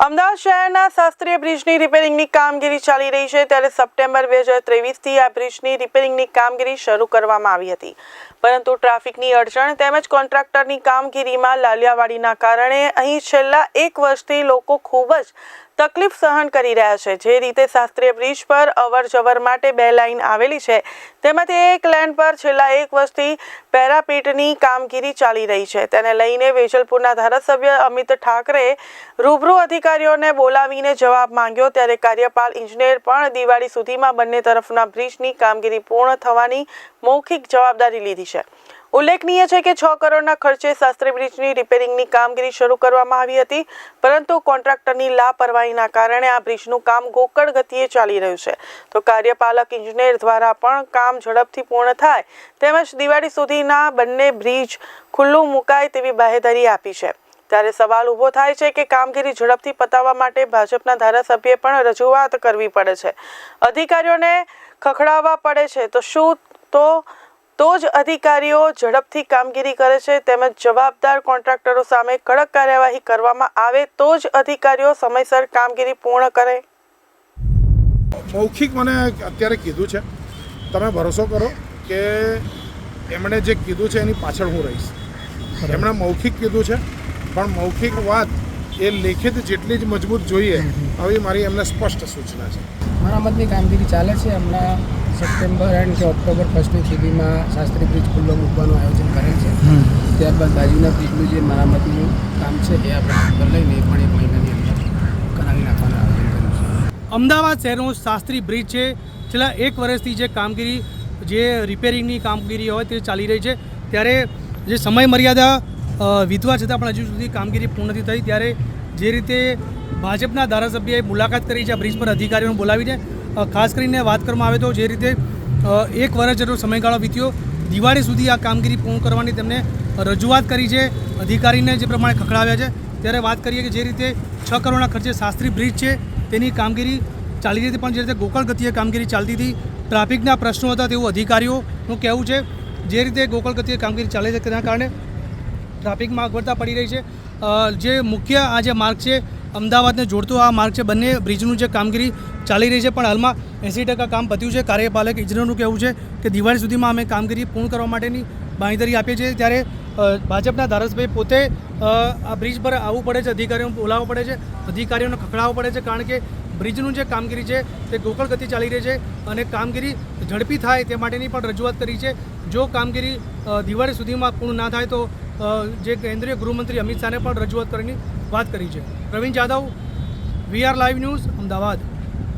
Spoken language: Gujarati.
અમદાવાદ શહેરના શાસ્ત્રીય બ્રિજની રિપેરિંગની કામગીરી ચાલી રહી છે ત્યારે સપ્ટેમ્બર બે હજાર ત્રેવીસથી આ બ્રિજની રિપેરિંગની કામગીરી શરૂ કરવામાં આવી હતી. પરંતુ ટ્રાફિકની અડચણ તેમજ કોન્ટ્રાક્ટરની કામગીરીમાં લાલિયાવાડીના કારણે અહીં છેલ્લા એક વર્ષથી લોકો ખૂબ જ તકલીફ સહન કરી રહ્યા છે. જે રીતે શાસ્ત્રીય બ્રિજ પર અવર જવર માટે બે લાઇન આવેલી છે, તેમાંથી એક લાઇન પર છેલ્લા એક વર્ષથી પેરાપીટની કામગીરી ચાલી રહી છે. તેને લઈને વેજલપુરના ધારાસભ્ય અમિત ઠાકરે રૂબરૂ અધિકારીઓને બોલાવીને જવાબ માંગ્યો. ત્યારે કાર્યપાલ ઇજનેર પણ દિવાળી સુધીમાં બંને તરફના બ્રિજની કામગીરી પૂર્ણ થવાની મૌખિક જવાબદારી લીધી છે. ઉલ્લેખનીય છે કે છ કરોડના ખર્ચે શાસ્ત્રી બ્રિજની રિપેરિંગની કામગીરી શરૂ કરવામાં આવી હતી, પરંતુ કોન્ટ્રાક્ટરની લાપરવાહીના કારણે આ બ્રિજનું કામ ગોકળ ગતિએ ચાલી રહ્યું છે. તો કાર્યપાલક ઇજનેર દ્વારા પણ કામ ઝડપથી પૂર્ણ થાય, તેમજ દિવાળી સુધીના બંને બ્રિજ ખુલ્લું મુકાય તેવી બાહેધરી આપી છે. ત્યારે સવાલ ઊભો થાય છે કે કામગીરી ઝડપથી પતાવવા માટે ભાજપના ધારાસભ્યે પણ રજૂઆત કરવી પડે છે. અધિકારીઓને ખખડાવવા પડે છે, તો શું તો તો જ અધિકારીઓ ઝડપથી કામગીરી કરે છે તેમજ જવાબદાર કોન્ટ્રાક્ટરો સામે કડક કાર્યવાહી કરવામાં આવે તો જ અધિકારીઓ સમયસર કામગીરી પૂર્ણ કરે. મૌખિક મને અત્યારે કીધું છે. તમે ભરોસો કરો કે એમણે જે કીધું છે એની પાછળ હું રહીશ. એમણે મૌખિક કીધું છે પણ મૌખિક વાત એ લેખિત જેટલી જ મજબૂત જોઈએ આવી મારી એમને સ્પષ્ટ સૂચના છે. મરામતની કામગીરી ચાલે છે હમણાં સપ્ટેમ્બર એન્ડ કે ઓક્ટોબર ફર્સ્ટની સુધીમાં શાસ્ત્રી બ્રિજ ખુલ્લો મૂકવાનું આયોજન કરેલ છે. ત્યારબાદ બાજુના બ્રિજનું જે મરામતનું કામ છે એ આપણે ઉપર લઈને એ પણ એક મહિનાની અંદર કરાવી નાખવાનું આયોજન કર્યું છે. અમદાવાદ શહેરનું શાસ્ત્રી બ્રિજ છે. છેલ્લા એક વર્ષથી જે કામગીરી જે રિપેરિંગની કામગીરી હોય તે ચાલી રહી છે. ત્યારે જે સમય મર્યાદા વીતવા છતાં પણ હજુ સુધી કામગીરી પૂર્ણ નથી થઈ. ત્યારે જે રીતે ભાજપના ધારાસભ્યએ મુલાકાત કરી છે બ્રિજ પર અધિકારીઓને બોલાવીને ખાસ કરીને વાત કરવામાં આવે તો જે રીતે એક વર્ષ જેટલો સમયગાળો વીત્યો, દિવાળી સુધી આ કામગીરી પૂર્ણ કરવાની તેમને રજૂઆત કરી છે, અધિકારીને જે પ્રમાણે ખખડાવ્યા છે. ત્યારે વાત કરીએ કે જે રીતે છ કરોડના ખર્ચે શાસ્ત્રી બ્રિજ છે, તેની કામગીરી ચાલી રહી હતી, પણ જે રીતે ગોકળ ગતિએ કામગીરી ચાલતી હતી, ટ્રાફિકના પ્રશ્નો હતા તેવું અધિકારીઓનું કહેવું છે. જે રીતે ગોકળ ગતિએ કામગીરી ચાલે છે તેના કારણે ટ્રાફિકમાં અગવડતા પડી રહી છે. જે મુખ્ય આ જે માર્ગ છે અમદાવાદને જોડતો આ માર્ગ છે. બંને બ્રિજનું જે કામગીરી ચાલી રહી છે, પણ હાલમાં એંસી ટકા કામ પત્યું છે. કાર્યપાલક ઇજનેરનું કહેવું છે કે દિવાળી સુધીમાં અમે કામગીરી પૂર્ણ કરવા માટેની બાંયધરી આપીએ છીએ. ત્યારે ભાજપના ધારાસભાઈ પોતે આ બ્રિજ પર આવવું પડે છે, અધિકારીઓને બોલાવવું પડે છે, અધિકારીઓને ખખડાવવું પડે છે, કારણ કે બ્રિજનું જે કામગીરી છે, તે ગોકળ ગતિ ચાલી રહી છે અને કામગીરી ઝડપી થાય તે માટેની પણ રજૂઆત કરી છે. જો કામગીરી દિવાળી સુધીમાં પૂર્ણ ના થાય તો જે કેન્દ્રીય ગૃહમંત્રી અમિત શાહને પણ રજૂઆત કરવાની વાત કરી છે. Pravin Jadav VR live news, Ahmedabad.